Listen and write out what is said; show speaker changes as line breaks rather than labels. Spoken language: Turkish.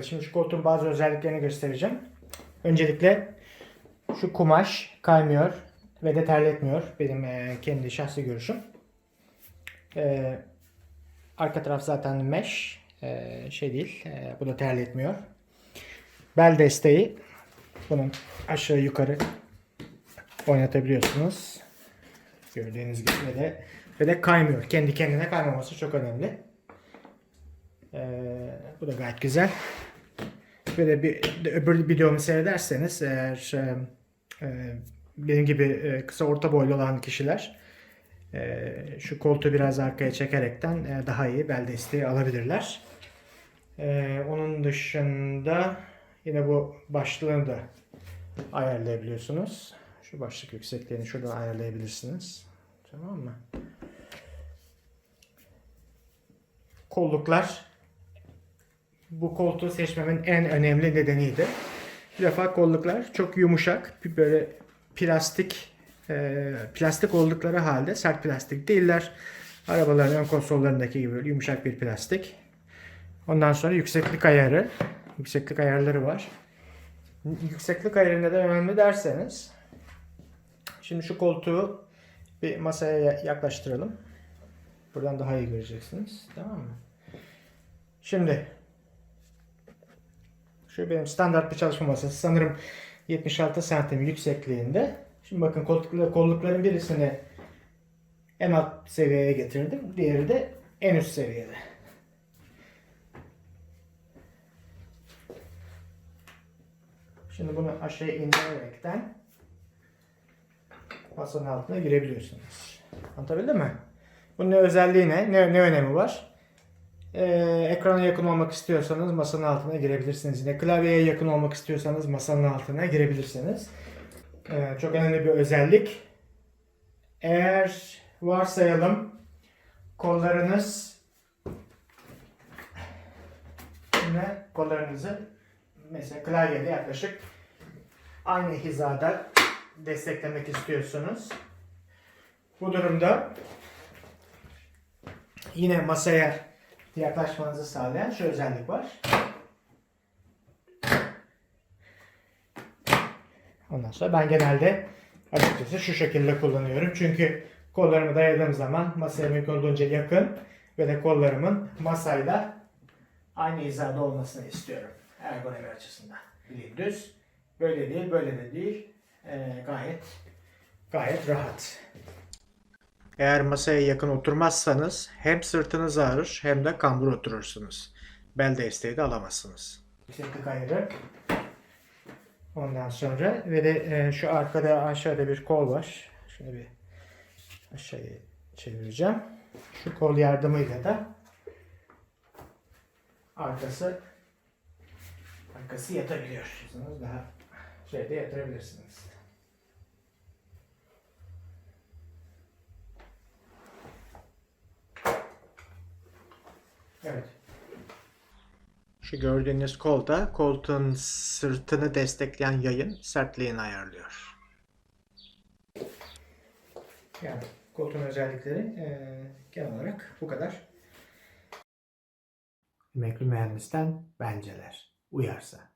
Evet şimdi şu koltuğun bazı özelliklerini göstereceğim. Öncelikle şu kumaş kaymıyor ve de terletmiyor. Benim e, kendi şahsi görüşüm. E, arka taraf zaten mesh. E, şey değil. Bu da terletmiyor. Bel desteği. Bunun aşağı yukarı oynatabiliyorsunuz. Gördüğünüz gibi ve de, ve de kaymıyor. Kendi kendine kaymaması çok önemli. Ee, bu da gayet güzel. Ve de bir de öbür videomu seyrederseniz eğer e, e, benim gibi e, kısa orta boylu olan kişiler e, şu koltuğu biraz arkaya çekerekten e, daha iyi bel desteği alabilirler. E, onun dışında yine bu başlığını da ayarlayabiliyorsunuz. Şu başlık yüksekliğini şuradan ayarlayabilirsiniz. Tamam mı? Kolluklar bu koltuğu seçmemin en önemli nedeniydi. Bir defa kolluklar çok yumuşak, böyle plastik e, plastik oldukları halde sert plastik değiller. Arabaların ön konsollarındaki gibi böyle yumuşak bir plastik. Ondan sonra yükseklik ayarı, yükseklik ayarları var. Yükseklik ayarı neden önemli derseniz şimdi şu koltuğu bir masaya ya- yaklaştıralım. Buradan daha iyi göreceksiniz. Tamam mı? Şimdi şu benim standart bir çalışma masası. Sanırım 76 santim yüksekliğinde. Şimdi bakın kollukları, kollukların birisini en alt seviyeye getirdim. Diğeri de en üst seviyede. Şimdi bunu aşağıya indirerekten masanın altına girebiliyorsunuz. Anlatabildim mi? Bunun özelliği ne? Ne, ne önemi var? Ee, ekrana yakın olmak istiyorsanız masanın altına girebilirsiniz. Yine klavyeye yakın olmak istiyorsanız masanın altına girebilirsiniz. Ee, çok önemli bir özellik. Eğer varsayalım kollarınız yine kollarınızı mesela klavyede yaklaşık aynı hizada desteklemek istiyorsunuz. Bu durumda yine masaya yaklaşmanızı sağlayan şu özellik var. Ondan sonra ben genelde açıkçası şu şekilde kullanıyorum. Çünkü kollarımı dayadığım zaman masaya mümkün olduğunca yakın ve de kollarımın masayla aynı hizada olmasını istiyorum. Ergonomi açısından. Bilin düz. Böyle değil, böyle de değil. Ee, gayet gayet rahat. Eğer masaya yakın oturmazsanız hem sırtınız ağrır hem de kambur oturursunuz. Bel desteği de alamazsınız. Yükseklik ayarı. Ondan sonra ve de e, şu arkada aşağıda bir kol var. Şunu bir aşağıya çevireceğim. Şu kol yardımıyla da arkası arkası yatabiliyor. Daha şeyde yatırabilirsiniz. Evet. Şu gördüğünüz kol da koltuğun sırtını destekleyen yayın sertliğini ayarlıyor. Yani koltuğun özellikleri eee, genel olarak bu kadar. Emekli mühendisten benceler. Uyarsa.